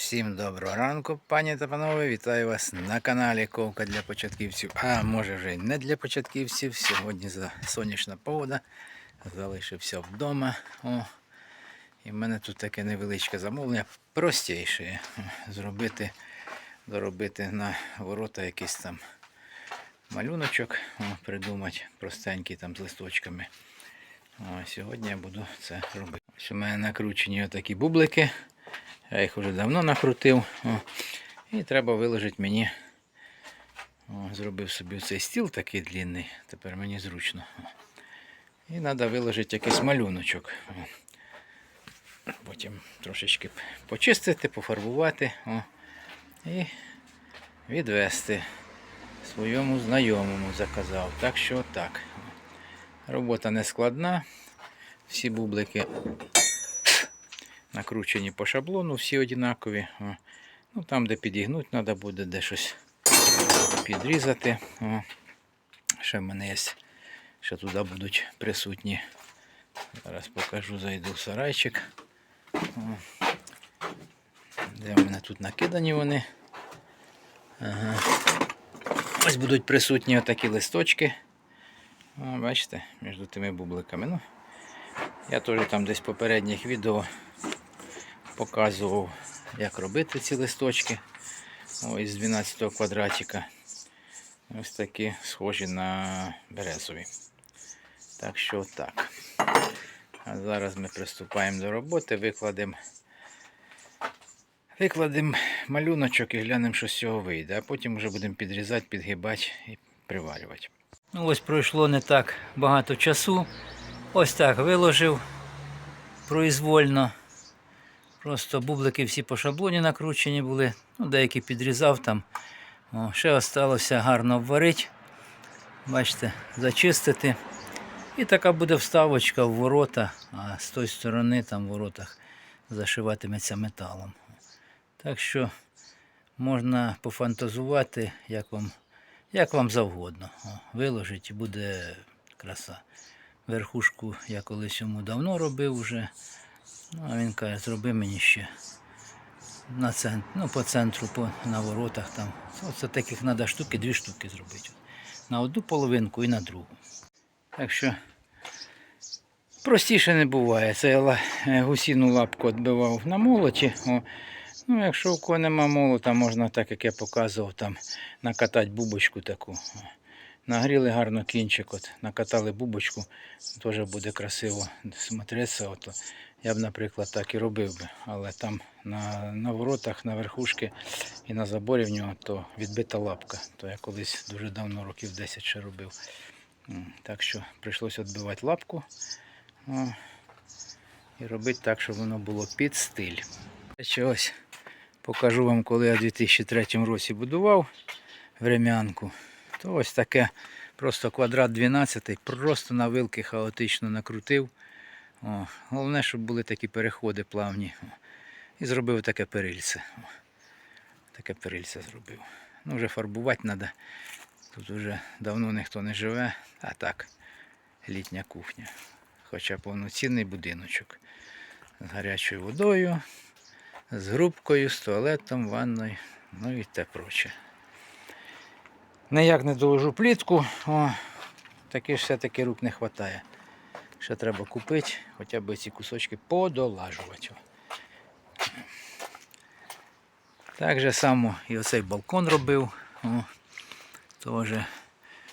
Всім доброго ранку, пані та панове. Вітаю вас на каналі Ковка для початківців. А може вже й не для початківців. Сьогодні за сонячна погода. Залишився вдома. О, і в мене тут таке невеличке замовлення. Простіше зробити, доробити на ворота якийсь там малюночок, о, придумати простенький там з листочками. О, сьогодні я буду це робити. Ось у мене накручені отакі бублики. Я їх вже давно накрутив. О, і треба виложити мені. О, зробив собі цей стіл такий длинний, тепер мені зручно. І треба виложити якийсь малюночок. О. Потім трошечки почистити, пофарбувати о, і відвести своєму знайомому заказав. Так що так. Робота не складна. Всі бублики накручені по шаблону, всі однакові. Ну, там, де підігнути, треба буде де щось підрізати. О. Ще в мене є, ще туди будуть присутні. Зараз покажу, зайду в сарайчик. О. Де в мене тут накидані вони. Ага. Ось будуть присутні отакі листочки. О, бачите, між тими бубликами. Ну, я теж там десь в попередніх відео показував, як робити ці листочки. З 12 квадратика. Ось такі схожі на березові. Так що так. А зараз ми приступаємо до роботи, викладемо викладемо малюночок і глянемо, що з цього вийде. А потім вже будемо підрізати, підгибати і приварювати. Ну ось пройшло не так багато часу. Ось так виложив произвольно. Просто бублики всі по шаблоні накручені були. Ну, деякі підрізав там. О, ще осталося гарно обварити. Бачите, зачистити. І така буде вставочка в ворота, а з тої сторони там в воротах зашиватиметься металом. Так що можна пофантазувати, як вам, як вам завгодно. О, виложить і буде краса. Верхушку я колись йому давно робив вже. А він каже, зроби мені ще на центр, ну, по центру, по, на воротах там. Оце таких треба штуки, дві штуки зробити. На одну половинку і на другу. Так що простіше не буває. Це я е, гусіну лапку відбивав на молоті. О. Ну, якщо у кого нема молота, можна, так як я показував, там накатати бубочку таку. Нагріли гарно кінчик, от, накатали бубочку, теж буде красиво смотреться. От. Я б, наприклад, так і робив би. Але там на, на воротах, на верхушки і на заборі в нього то відбита лапка. То я колись дуже давно, років 10 ще робив. Так що прийшлося відбивати лапку о, і робити так, щоб воно було під стиль. Ось покажу вам, коли я в 2003 році будував врем'янку. То ось таке просто квадрат 12, просто на вилки хаотично накрутив. О, головне, щоб були такі переходи плавні. І зробив таке перильце. О, таке перильце зробив. Ну, вже фарбувати треба. Тут вже давно ніхто не живе, а так, літня кухня. Хоча повноцінний будиночок. З гарячою водою, з грубкою, з туалетом, ванною, ну і те проче. Ніяк не доложу плітку, о, таки ж все-таки рук не вистачає. Ще треба купити, хоча б ці кусочки подолажувати. Так же само і оцей балкон робив. Теж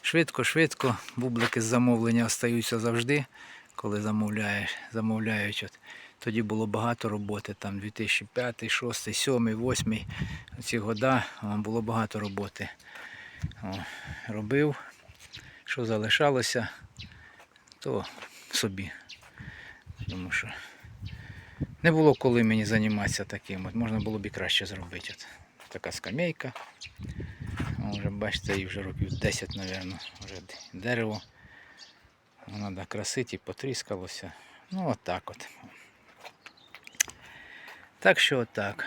швидко-швидко. Бублики з замовлення остаються завжди, коли замовляєш, замовляють. От. Тоді було багато роботи, там 2005, 2006, 2007, 2008, ці года було багато роботи. О, робив, що залишалося, то собі. Тому що не було коли мені займатися таким. От можна було б і краще зробити. От така скамейка. Вже бачите, їй вже років 10, мабуть, вже дерево. Треба красити потріскалося. Ну от от. Так що отак.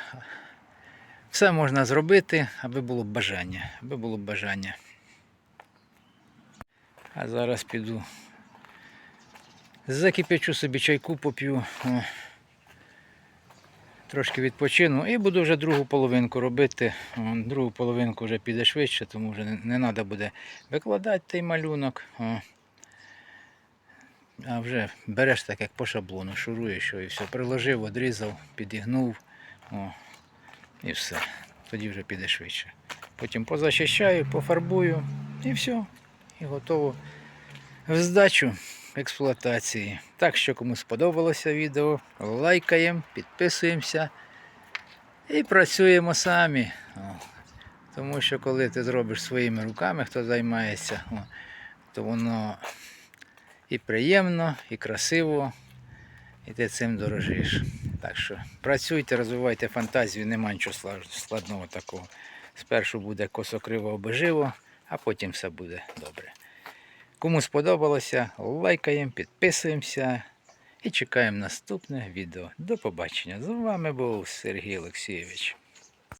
Все можна зробити, аби було бажання. Аби було бажання. А зараз піду. Закипячу собі чайку поп'ю. Трошки відпочину і буду вже другу половинку робити. Другу половинку вже піде швидше, тому вже не треба буде викладати той малюнок. А вже береш так, як по шаблону, шуруєш і все. Приложив, одрізав, підігнув. О, і все. Тоді вже піде швидше. Потім позачищаю, пофарбую і все. І готово в здачу експлуатації. Так що кому сподобалося відео, лайкаємо, підписуємося і працюємо самі. Тому що коли ти зробиш своїми руками, хто займається, то воно і приємно, і красиво, і ти цим дорожиш. Так що працюйте, розвивайте фантазію, нема нічого складного такого. Спершу буде косокриво обеживо, а потім все буде добре. Кому сподобалося, лайкаємо, підписуємося і чекаємо наступне відео. До побачення. З вами був Сергій Олексійович.